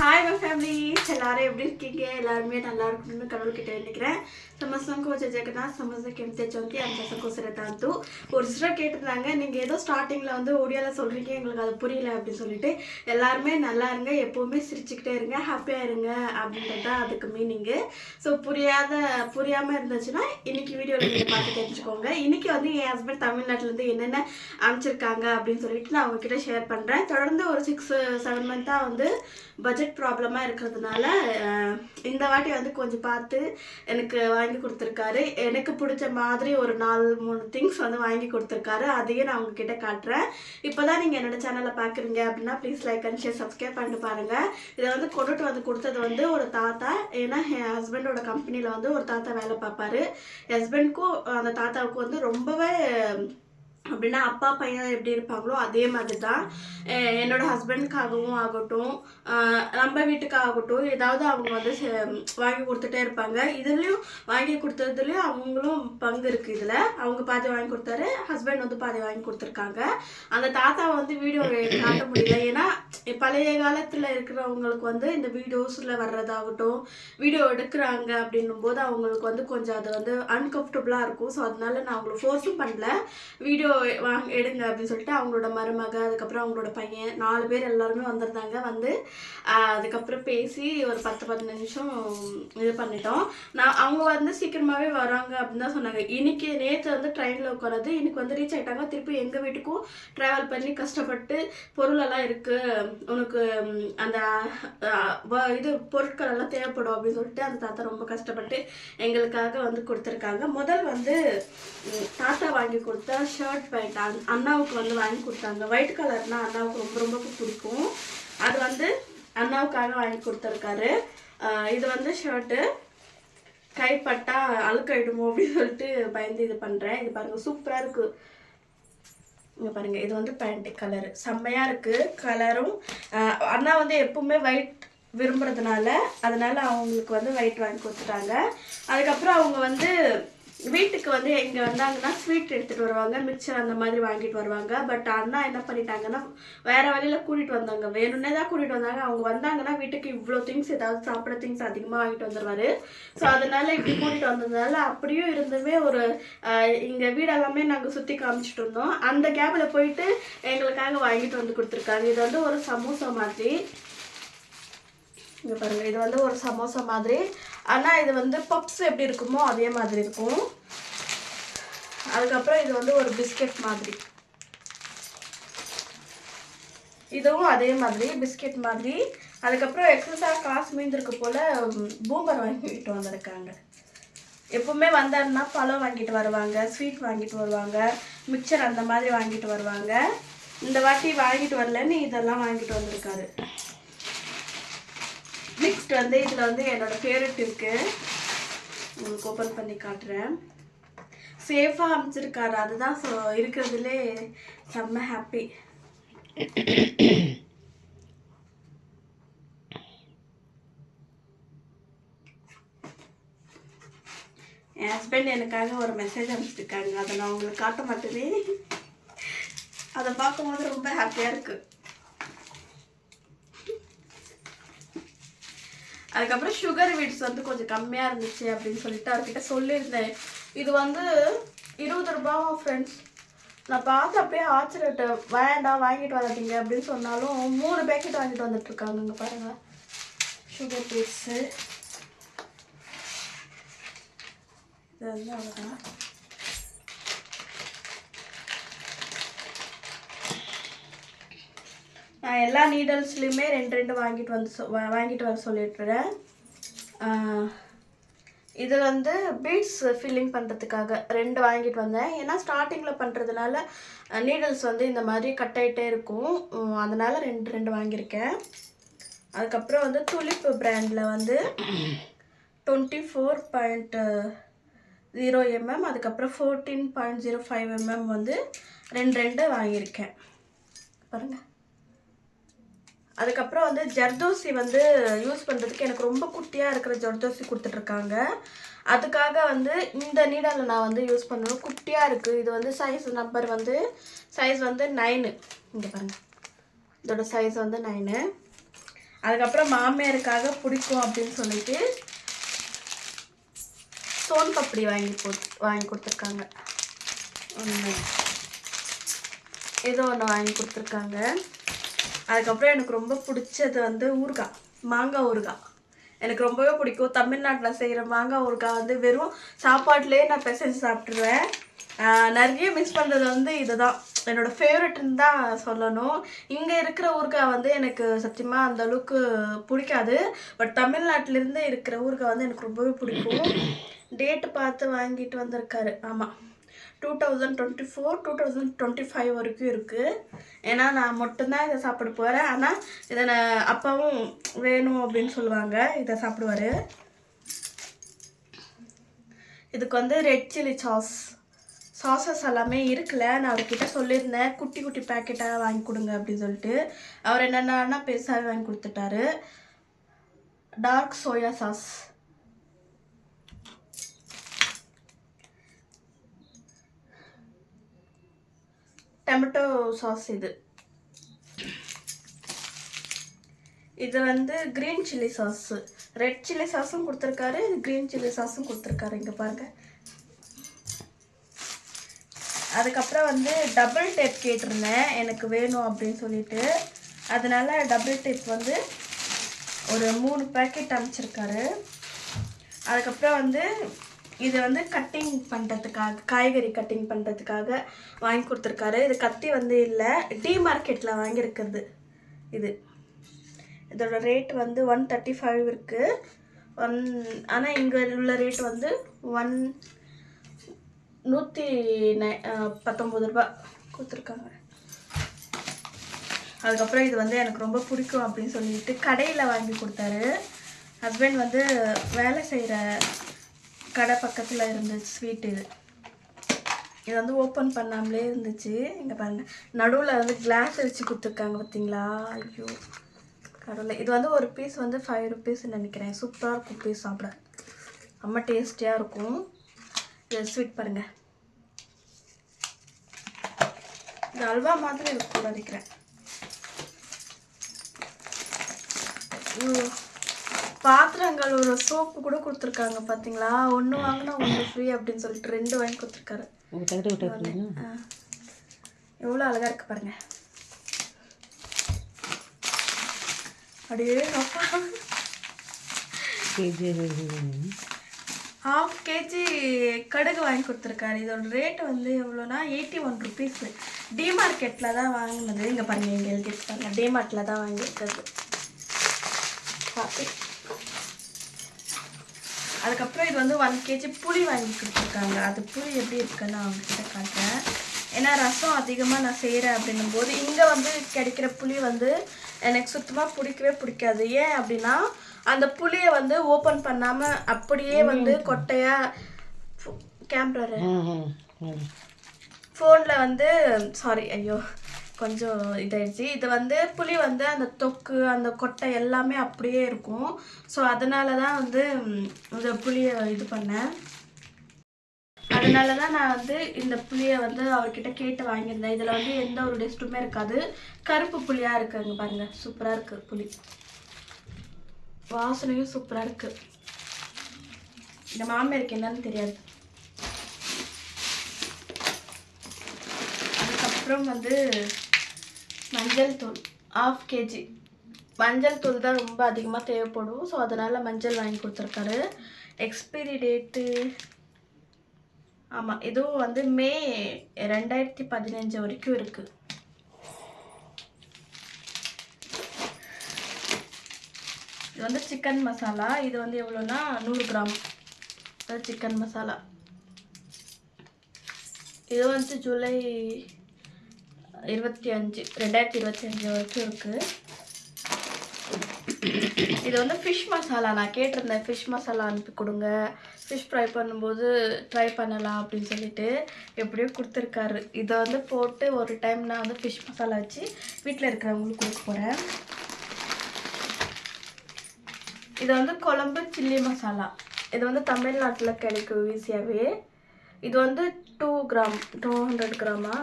Hi my family எல்லாரும் எப்படி இருக்கீங்க எல்லாருமே நல்லா இருக்கணும்னு கடவுள்கிட்ட நினைக்கிறேன் ಸಮಸ್ಯೆಂಕೋ ಜಗನ್ನ ಸಮಸ್ಯೆ ಕೆಮ್ತೆ ಚೊಂತಿ ಅಂತ ಸಕೋಸರತಾಂತು ஒரு சிலர் கேட்டிருந்தாங்க நீங்கள் ஏதோ ஸ்டார்டிங்கில் வந்து ஒடியாவில் சொல்கிறீங்க எங்களுக்கு அது புரியல அப்படின்னு சொல்லிட்டு எல்லாருமே நல்லா இருங்க எப்போவுமே சிரிச்சுக்கிட்டே இருங்க ஹாப்பியாக இருங்க அப்படின்றது தான் அதுக்கு மீனிங்கு ஸோ புரியாத புரியாமல் இருந்துச்சுன்னா இன்னைக்கு வீடியோவில் நீங்கள் பார்த்து தெரிஞ்சுக்கோங்க இன்னைக்கு வந்து என் ஹஸ்பண்ட் தமிழ்நாட்டிலேருந்து என்னென்ன அமைச்சிருக்காங்க அப்படின்னு சொல்லிட்டு நான் உங்ககிட்ட ஷேர் பண்ணுறேன் தொடர்ந்து ஒரு சிக்ஸ் செவன் மந்த்தாக வந்து பட்ஜெட் ப்ராப்ளமாக இருக்கிறதுனால இந்த வாட்டி வந்து கொஞ்சம் பார்த்து எனக்கு வாங்கி கொடுத்துருக்காரு. எனக்கு பிடிச்ச மாதிரி ஒரு நாலு மூணு திங்ஸ் வந்து வாங்கி கொடுத்துருக்காரு. அதையும் நான் உங்ககிட்ட காட்டுறேன். இப்போ தான் நீங்கள் என்னோட சேனலை பார்க்குறீங்க அப்படின்னா please like and share subscribe பண்ணிட்டு பாருங்கள் இதை வந்து கொண்டுட்டு வந்து கொடுத்தது வந்து ஒரு தாத்தா. ஏன்னா என் ஹஸ்பண்டோட கம்பெனியில் வந்து ஒரு தாத்தா வேலை பார்ப்பாரு. ஹஸ்பண்ட்க்கும் அந்த தாத்தாவுக்கும் வந்து ரொம்பவே அப்படின்னா அப்பா பையன் எப்படி இருப்பாங்களோ அதே மாதிரி தான் என்னோட ஹஸ்பண்டுக்காகவும் ஆகட்டும் நம்ம வீட்டுக்காகட்டும் ஏதாவது அவங்க வந்து வாங்கி கொடுத்துட்டே இருப்பாங்க. இதுலேயும் வாங்கி கொடுத்ததுலேயும் அவங்களும் பங்கு இருக்குது இதில். அவங்க பாதி வாங்கி கொடுத்தாரு ஹஸ்பண்ட் வந்து பாதி வாங்கி கொடுத்துருக்காங்க. அந்த தாத்தா வந்து வீடியோ காட்ட முடியல. ஏன்னா பழைய காலத்தில் இருக்கிறவங்களுக்கு வந்து இந்த வீடியோஸில் வர்றதாகட்டும் வீடியோ எடுக்கிறாங்க அப்படின்னும் போது அவங்களுக்கு வந்து கொஞ்சம் அது வந்து அன்கம்ஃபர்டபுளாக இருக்கும். ஸோ அதனால நான் அவங்கள ஃபோர்ஸும் பண்ணல. வீடியோ வாங்க எடுங்க அப்படின்னு சொல்லிட்டு அவங்களோட மருமக அதுக்கப்புறம் அவங்களோட பையன் நாலு பேர் எல்லாருமே வந்திருந்தாங்க. வந்து அதுக்கப்புறம் பேசி ஒரு பத்து பதினஞ்சு நிமிஷம் இது பண்ணிட்டோம். நான் அவங்க வந்து சீக்கிரமாகவே வராங்க அப்படின்னு தான் சொன்னாங்க. இன்னைக்கு நேற்று வந்து ட்ரெயினில் உட்காரது இன்னைக்கு வந்து ரீச் ஆகிட்டாங்க திருப்பி எங்கள் வீட்டுக்கும் ட்ராவல் பண்ணி கஷ்டப்பட்டு பொருளெல்லாம் இருக்குது உனக்கு அந்த இது பொருட்கள் எல்லாம் தேவைப்படும் அப்படின்னு சொல்லிட்டு அந்த தாத்தா ரொம்ப கஷ்டப்பட்டு எங்களுக்காக வந்து கொடுத்துருக்காங்க. முதல் வந்து தாத்தா வாங்கி கொடுத்த ஷர்ட் பேண்ட் அண்ணாவுக்கு வந்து வாங்கி கொடுத்தாங்க. ஒயிட் கலர்னா அண்ணாவுக்கு ரொம்ப ரொம்ப பிடிக்கும். அது வந்து அண்ணாவுக்காக வாங்கி கொடுத்துருக்காரு. இது வந்து ஷர்ட்டு கைப்பட்டா அழுக்காயிடுமோ அப்படின்னு சொல்லிட்டு பயந்து இது பண்ணுறேன் இது பாருங்கள் சூப்பராக இருக்குது இங்கே பாருங்கள் இது வந்து பேண்ட்டு கலர் செம்மையாக இருக்குது கலரும் அண்ணா வந்து எப்பவுமே ஒயிட் விரும்புறதுனால அதனால அவங்களுக்கு வந்து ஒயிட் வாங்கி கொடுத்துட்டாங்க. அதுக்கப்புறம் அவங்க வந்து வீட்டுக்கு வந்து இங்கே வந்தாங்கன்னா ஸ்வீட் எடுத்துகிட்டு வருவாங்க மிக்சர் அந்த மாதிரி வாங்கிட்டு வருவாங்க. பட் அண்ணா என்ன பண்ணிட்டாங்கன்னா வேறு வழியில் கூட்டிகிட்டு வந்தாங்க. வேணும்னே தான் கூட்டிகிட்டு வந்தாங்க. அவங்க வந்தாங்கன்னா வீட்டுக்கு இவ்வளோ திங்ஸ் ஏதாவது சாப்பிட திங்ஸ் அதிகமாக வாங்கிட்டு வந்துடுவாரு ஸோ அதனால இப்படி கூட்டிகிட்டு வந்ததுனால அப்படியும் இருந்துமே ஒரு இங்கே வீடெல்லாமே நாங்கள் சுற்றி காமிச்சிட்டு இருந்தோம். அந்த கேபில் போயிட்டு எங்களுக்காக வாங்கிட்டு வந்து கொடுத்துருக்காங்க. இது வந்து ஒரு சமோசா மாதிரி. இங்கே பாருங்கள் இது வந்து ஒரு சமோசா மாதிரி. ஆனால் இது வந்து பப்ஸ் எப்படி இருக்குமோ அதே மாதிரி இருக்கும். அதுக்கப்புறம் இது வந்து ஒரு பிஸ்கெட் மாதிரி. இதுவும் அதே மாதிரி பிஸ்கெட் மாதிரி. அதுக்கப்புறம் எக்ஸஸாக காசு மீந்திருக்கு போல் பூமர் வாங்கிட்டு வந்திருக்காங்க. எப்பவுமே வந்தாருன்னா பழம் வாங்கிட்டு வருவாங்க ஸ்வீட் வாங்கிட்டு வருவாங்க மிக்சர் அந்த மாதிரி வாங்கிட்டு வருவாங்க. இந்த வாட்டி வாங்கிட்டு வரலன்னு இதெல்லாம் வாங்கிட்டு வந்திருக்காரு. நெக்ஸ்ட் வந்து இதில் வந்து என்னோட ஃபேவரட் இருக்கு. உங்களுக்கு ஓப்பன் பண்ணி காட்டுறேன். சேஃபாக அமைச்சிருக்காரு. அதுதான் ஸோ இருக்கிறதுலே செம்ம ஹாப்பி என் ஹஸ்பண்ட் எனக்காக ஒரு மெசேஜ் அனுப்பிச்சிருக்காங்க அதை நான் உங்களுக்கு காட்ட மாட்டேனே. அதை பார்க்கும்போது ரொம்ப ஹாப்பியாக இருக்கு. அதுக்கப்புறம் சுகர் வீட்ஸ் வந்து கொஞ்சம் கம்மியாக இருந்துச்சு அப்படின்னு சொல்லிட்டு அவர்கிட்ட சொல்லியிருந்தேன். இது வந்து இருபது ரூபாவா ஃப்ரெண்ட்ஸ் நான் பார்த்து அப்படியே ஆச்சரியட்டு வேண்டாம் வாங்கிட்டு வராதீங்க அப்படின்னு சொன்னாலும் மூணு பேக்கெட் வாங்கிட்டு வந்துட்டுருக்காங்க பாருங்க. சுகர் பீட்ஸு இது வந்து அவ்வளோதான் நான் எல்லா நீடல்ஸ்லையுமே ரெண்டு ரெண்டு வாங்கிட்டு வந்து சொ- வாங்கிட்டு வர சொல்லிட்டுறேன். இது வந்து பீட்ஸ் ஃபில்லிங் பண்ணுறதுக்காக ரெண்டு வாங்கிட்டு வந்தேன். ஏன்னா ஸ்டார்டிங்கில் பண்ணுறதுனால நீடல்ஸ் வந்து இந்த மாதிரி கட் ஆகிட்டே இருக்கும். அதனால் ரெண்டு ரெண்டு வாங்கியிருக்கேன். அதுக்கப்புறம் வந்து துளிப்பு பிராண்டில் வந்து twenty four point zero MM அதுக்கப்புறம் fourteen point zero five MM வந்து ரெண்டு ரெண்டு வாங்கியிருக்கேன். பாருங்கள் அதுக்கப்புறம் வந்து ஜர்தோசி வந்து யூஸ் பண்ணுறதுக்கு எனக்கு ரொம்ப குட்டியாக இருக்கிற ஜர்தோசி கொடுத்துட்ருக்காங்க. அதுக்காக வந்து இந்த நீடலை நான் வந்து யூஸ் பண்ணுவேன் குட்டியாக இருக்குது இது வந்து சைஸ் நம்பர் வந்து சைஸ் வந்து நைனு இங்கே பாருங்கள் இதோட சைஸ் வந்து நைனு அதுக்கப்புறம் மாமியாருக்காக பிடிக்கும் அப்படின்னு சொல்லிட்டு சோன் பப்படி வாங்கி போ வாங்கி கொடுத்துருக்காங்க. ஒன்று ஏதோ ஒன்று வாங்கி கொடுத்துருக்காங்க. அதுக்கப்புறம் எனக்கு ரொம்ப பிடிச்சது வந்து ஊறுகாய் மாங்காய் ஊறுகாய். எனக்கு ரொம்பவே பிடிக்கும். தமிழ்நாட்டில் செய்கிற மாங்காய் ஊறுகாய் வந்து வெறும் சாப்பாட்டிலே நான் பிசைஞ்சு சாப்பிட்ருவேன் நிறைய மிஸ் பண்ணுறது வந்து இதுதான். என்னோடய ஃபேவரட்னு தான் சொல்லணும். இங்கே இருக்கிற ஊறுகாய் வந்து எனக்கு சத்தியமாக அந்த அளவுக்கு பிடிக்காது. பட் தமிழ்நாட்டிலேருந்து இருக்கிற ஊறுகாய் வந்து எனக்கு ரொம்பவே பிடிக்கும். டேட்டு பார்த்து வாங்கிட்டு வந்திருக்காரு. ஆமாம் two thousand twenty four two thousand twenty five வரைக்கும் இருக்குது ஏன்னா நான் மட்டும்தான் இதை சாப்பிட போகிறேன் ஆனால் இதை நான் அப்பாவும் வேணும் அப்படின்னு சொல்லுவாங்க. இதை சாப்பிடுவாரு. இதுக்கு வந்து ரெட் சில்லி சாஸ் சாசஸ் எல்லாமே இருக்குல்ல. நான் அவர்கிட்ட சொல்லியிருந்தேன். குட்டி குட்டி பேக்கெட்டாக வாங்கி கொடுங்க அப்படின்னு சொல்லிட்டு. அவர் என்னென்னா பெருசாகவே வாங்கி கொடுத்துட்டாரு. Dark soya sauce tomato sauce இது. இது வந்து green chilli sauce red chilli சாஸும் கொடுத்துருக்காரு. க்ரீன் சில்லி சாஸும் கொடுத்துருக்காரு. இங்கே பாருங்க. அதுக்கப்புறம் வந்து டபுள் டேப் கேட்டிருந்தேன். எனக்கு வேணும் அப்படின்னு சொல்லிட்டு. அதனால் டபுள் டேப் வந்து ஒரு மூணு பேக்கெட் அனுப்பிச்சிருக்காரு. அதுக்கப்புறம் வந்து இது வந்து கட்டிங் பண்ணுறதுக்காக காய்கறி கட்டிங் பண்ணுறதுக்காக வாங்கி கொடுத்துருக்காரு. இது கத்தி வந்து இல்லை டி மார்க்கெட்டில் வாங்கியிருக்கிறது இது. இதோட ரேட் வந்து ஒன் தேர்ட்டி ஃபைவ் இருக்குது ஒன் ஆனால் இங்கே உள்ள ரேட் வந்து ஒன் நூற்றி நை பத்தொம்பது ரூபா கொடுத்துருக்காங்க. அதுக்கப்புறம் இது வந்து எனக்கு ரொம்ப பிடிக்கும் அப்படின்னு சொல்லிட்டு கடையில் வாங்கி கொடுத்தாரு. ஹஸ்பண்ட் வந்து வேலை செய்கிற கடை பக்கத்தில் இருந்துச்சு ஸ்வீட்டு இது. இது வந்து ஓப்பன் பண்ணாமலே இருந்துச்சு. இங்கே பாருங்கள் நடுவில் வந்து கிளாஸ் வச்சு கொடுத்துருக்காங்க பார்த்தீங்களா ஐயோ கடவுளை. இது வந்து ஒரு பீஸ் வந்து ஃபைவ் ருபீஸ்ன்னு நினைக்கிறேன். சூப்பராக இருக்கும் பீஸ் சாப்பிட. ரொம்ப டேஸ்டியாக இருக்கும். இது ஸ்வீட் பாருங்கள் இது அல்வா மாதிரி இருக்கும் நினைக்கிறேன். பாத்திரங்கள் ஒரு சோப்பு கூட கொடுத்துருக்காங்க பார்த்தீங்களா ஒன்று வாங்கினா ஒன்று ஃப்ரீ அப்படின்னு சொல்லிட்டு ரெண்டு வாங்கி கொடுத்துருக்காரு. எவ்வளோ அழகாக இருக்கு பாருங்க. அப்படியே ஹாஃப் கேஜி கடுகு வாங்கி கொடுத்துருக்காரு. இதோட ரேட் வந்து எவ்வளோனா எயிட்டி ஒன் ருபீஸ் டிமார்க்கெட்டில் தான் வாங்கினது. இங்கே பாருங்க இங்கே எழுதிட்டு பாருங்க. டிமார்ட்டில் தான் வாங்கியிருக்கிறது. காப்பி அதுக்கப்புறம் இது வந்து ஒன் கேஜி புளி வாங்கி கொடுத்துருக்காங்க. அது புளி எப்படி இருக்குன்னு நான் அவங்ககிட்ட காட்டுறேன். ஏன்னா ரசம் அதிகமாக நான் செய்கிறேன் அப்படின்னும் போது இங்கே வந்து கிடைக்கிற புளி வந்து எனக்கு சுத்தமாக பிடிக்கவே பிடிக்காது. ஏன் அப்படின்னா அந்த புளியை வந்து ஓப்பன் பண்ணாமல் அப்படியே வந்து கொட்டையாக கேமரா ஃபோனில் வந்து சாரி ஐயோ. கொஞ்சம் இதாயிடுச்சு இது வந்து புளி வந்து அந்த தொக்கு அந்த கொட்டை எல்லாமே அப்படியே இருக்கும். ஸோ அதனால தான் வந்து இந்த புளியை இது பண்ணேன். அதனால தான் நான் வந்து இந்த புளியை வந்து அவர்கிட்ட கேட்டு வாங்கியிருந்தேன். இதில் வந்து எந்த ஒரு டெஸ்ட்டுமே இருக்காது. கருப்பு புளியாக இருக்குங்க பாருங்கள் சூப்பராக இருக்குது புளி. வாசனையும் சூப்பராக இருக்குது இந்த மாமியாருக்கு என்னன்னு தெரியாது. அதுக்கப்புறம் வந்து மஞ்சள் தூள் ஆஃப் கேஜி மஞ்சள் தூள் தான் ரொம்ப அதிகமாக தேவைப்படும். ஸோ அதனால் மஞ்சள் வாங்கி கொடுத்துருக்காரு. எக்ஸ்பைரி டேட்டு ஆமாம் இதுவும் வந்து மே ரெண்டாயிரத்தி பதினஞ்சு வரைக்கும் இருக்குது இது வந்து சிக்கன் மசாலா இது வந்து எவ்வளோன்னா நூறு கிராம் சிக்கன் மசாலா இது வந்து ஜூலை இருபத்தி அஞ்சு ரெண்டாயிரத்தி இருபத்தி அஞ்சு வரைக்கும் இருக்குது இது வந்து ஃபிஷ் மசாலா நான் கேட்டிருந்தேன் ஃபிஷ் மசாலா அனுப்பி கொடுங்க. ஃபிஷ் ஃப்ரை பண்ணும்போது ட்ரை பண்ணலாம் அப்படின்னு சொல்லிட்டு எப்படியோ கொடுத்துருக்காரு. இதை வந்து போட்டு ஒரு டைம் நான் வந்து ஃபிஷ் மசாலா வச்சு வீட்டில் இருக்கிறவங்களுக்கு கொடுக்க போகிறேன் இது வந்து குழம்பு சில்லி மசாலா இது வந்து தமிழ்நாட்டில் கிடைக்கும் ஈஸியாகவே இது வந்து டூ கிராம் டூ ஹண்ட்ரட் கிராமா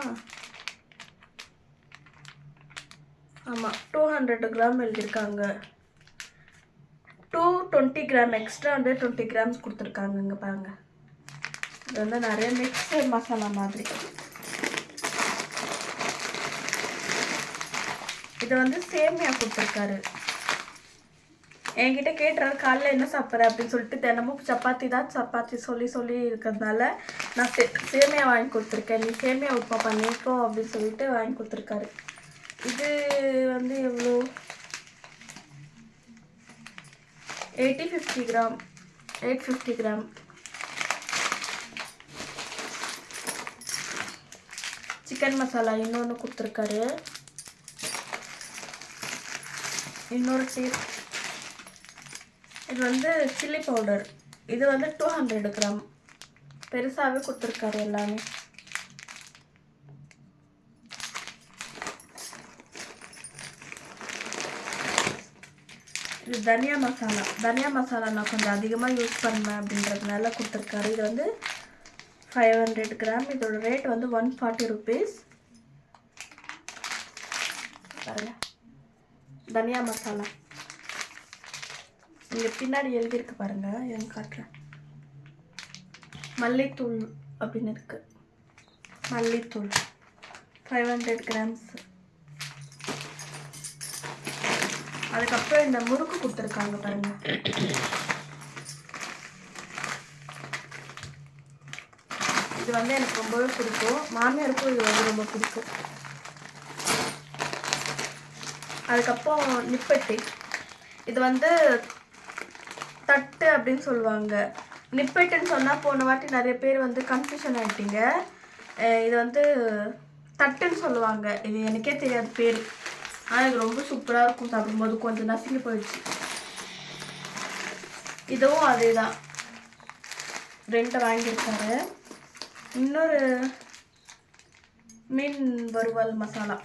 ஆமாம் டூ ஹண்ட்ரட் கிராம் எழுதியிருக்காங்க. டூ டுவெண்ட்டி கிராம் எக்ஸ்ட்ரா வந்து டுவெண்ட்டி கிராம்ஸ் கொடுத்துருக்காங்க இங்கே பாருங்க. இது வந்து நிறைய மிக்சர் மசாலா மாதிரி. இதை வந்து சேமியா கொடுத்துருக்காரு. என்கிட்ட கேட்டுறாரு காலைல என்ன சாப்பிட்ற? அப்படின்னு சொல்லிட்டு தினமும் சப்பாத்தி தான் சப்பாத்தி சொல்லி சொல்லி இருக்கிறதுனால நான் சே சேமியா வாங்கி கொடுத்துருக்கேன். நீ சேமியா உப்புமா பண்ணிக்கோ அப்படின்னு சொல்லிட்டு வாங்கி கொடுத்துருக்காரு. இது வந்து எவ்வளோ? Eighty fifty gram. Eight fifty gram. Chicken masala இன்னொன்று கொடுத்துருக்காரு. இன்னொரு டீ இது வந்து சில்லி பவுடர். இது வந்து டூ ஹண்ட்ரட் கிராம். பெருசாகவே கொடுத்துருக்காரு எல்லாமே. இது தனியா மசாலா தனியா மசாலா நான் கொஞ்சம் அதிகமாக யூஸ் பண்ணுவேன் அப்படின்றதுனால கொடுத்துருக்காரு. இது வந்து ஃபைவ் ஹண்ட்ரட் கிராம் இதோட ரேட் வந்து ஒன் ஃபார்ட்டி ருபீஸ் பாருங்க. தனியா மசாலா. இங்கே பின்னாடி எழுதியிருக்கு பாருங்கள் எனக்கு காட்டுறேன். மல்லித்தூள் அப்படின்னு இருக்குது மல்லித்தூள். ஃபைவ் ஹண்ட்ரட் கிராம்ஸ் அதுக்கப்புறம் இந்த முறுக்கு கொடுத்துருக்காங்க பாருங்க. இது வந்து எனக்கு ரொம்பவே பிடிக்கும். மாமியாருக்கும் இது வந்து ரொம்ப பிடிக்கும். அதுக்கப்புறம் நிப்பட்டி. இது வந்து தட்டு அப்படின்னு சொல்லுவாங்க. நிப்பட்டுன்னு சொன்னால் போன வாட்டி நிறைய பேர் வந்து கன்ஃபியூஷன் ஆகிட்டீங்க இது வந்து தட்டுன்னு சொல்லுவாங்க. இது எனக்கே தெரியாது பேர். ஆனால் இது ரொம்ப சூப்பராக இருக்கும் சாப்பிடும்போது. கொஞ்சம் நசுங்கி போயிடுச்சு. இதுவும் அதே தான் ரெண்டு வாங்கியிருக்காரு. இன்னொரு மீன் வறுவல் மசாலா.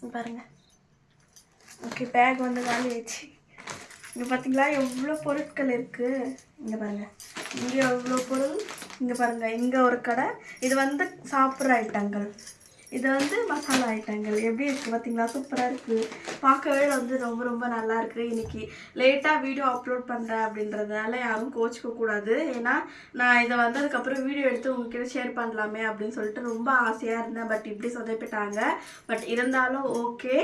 பாருங்கள் பாருங்க. ஓகே பேக் வந்து காலி ஆயிடுச்சு. இங்கே பார்த்தீங்களா எவ்வளோ பொருட்கள் இருக்குது இங்கே பாருங்கள் இங்கே எவ்வளோ பொருள்? இங்கே பாருங்கள் இங்கே ஒரு கடை. இது வந்து சாப்பிட்ற ஐட்டங்கள். இது வந்து மசாலா ஐட்டங்கள் எப்படி இருக்குது பார்த்தீங்களா சூப்பராக இருக்குது பார்க்கவே வந்து ரொம்ப ரொம்ப நல்லா இருக்குது இன்னைக்கு லேட்டாக வீடியோ அப்லோட் பண்ணுறேன் அப்படின்றதுனால யாரும் கோச்சிக்க கூடாது. ஏன்னா நான் இதை வந்ததுக்கப்புறம் வீடியோ எடுத்து உங்ககிட்ட ஷேர் பண்ணலாமே அப்படின்னு சொல்லிட்டு ரொம்ப ஆசையாக இருந்தேன். பட் இப்படி சொதப்பிட்டாங்க. பட் இருந்தாலும் ஓகே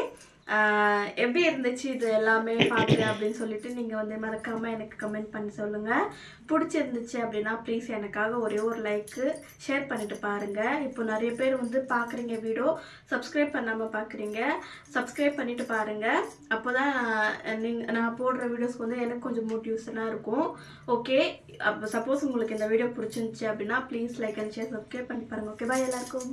எப்படி இருந்துச்சு இது எல்லாமே பார்த்து அப்படின்னு சொல்லிட்டு நீங்கள் வந்து மறக்காமல் எனக்கு கமெண்ட் பண்ணி சொல்லுங்கள் பிடிச்சிருந்துச்சு அப்படின்னா ப்ளீஸ் எனக்காக ஒரே ஒரு லைக்கு ஷேர் பண்ணிட்டு பாருங்கள் இப்போ நிறைய பேர் வந்து பார்க்குறீங்க வீடியோ சப்ஸ்கிரைப் பண்ணாமல் பார்க்குறீங்க. சப்ஸ்கிரைப் பண்ணிட்டு பாருங்கள் அப்போ தான் நீங்கள் நான் போடுற வீடியோஸ்க்கு வந்து எனக்கு கொஞ்சம் மோட்டிவேஷனாக இருக்கும். ஓகே அப்போ சப்போஸ் உங்களுக்கு இந்த வீடியோ பிடிச்சிருந்துச்சு அப்படின்னா please like and share subscribe பண்ணி பாருங்கள் ஓகே பாய் எல்லாருக்கும்.